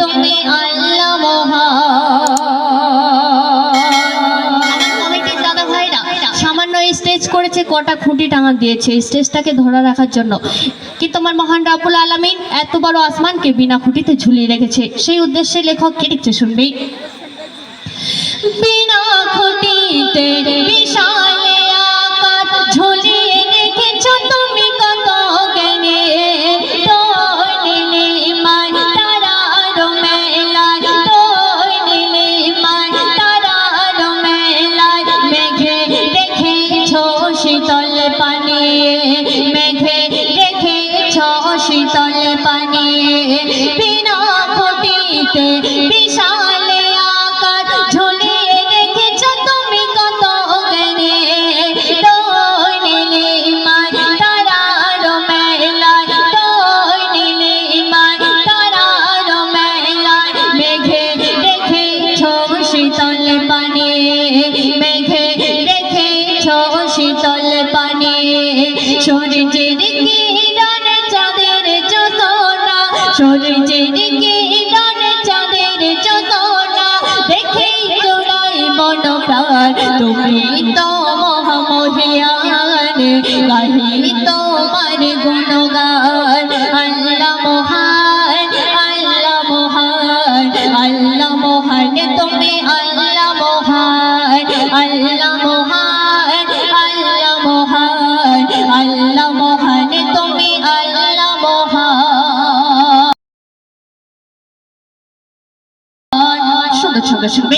তুমি আল্লাহ স্টেজ করেছে, কটা খুঁটি টাঙা দিয়েছে স্টেজটাকে ধরে রাখার জন্য। কিন্তু আমার মহান রাবুল আলামিন এত বড় আসমানকে বিনা খুঁটিতে ঝুলিয়ে রেখেছে। সেই উদ্দেশ্যে লেখক কে লিখছে শুনবি? বিনা খুঁটিতে বিশাল আকার ঝুলিয়ে রেখেছ তুমি কত জ্ঞানে? তোর নীলিমায় তারার মেলায় তোর নীলিমায় তারার মেলায়, মেঘে দেখেছ শীতল পানি, মেঘে দেখেছ শীতল পানি। সূর্যের কিরণ চাঁদের যোতনা সূর্যের কিরণ চাঁদের যোতনা দেখেই জোড়াই মন প্রাণ। তুমি তো মহামহিয়ান, গাহি তোমার গুণগান। সুন্দর সুন্দর সুন্দর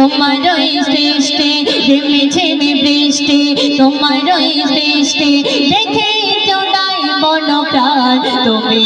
তোমার সৃষ্টি ঝিমি ঝিমি বৃষ্টি তোমার সৃষ্টি দেখে চোদাই মন প্রাণ তুমি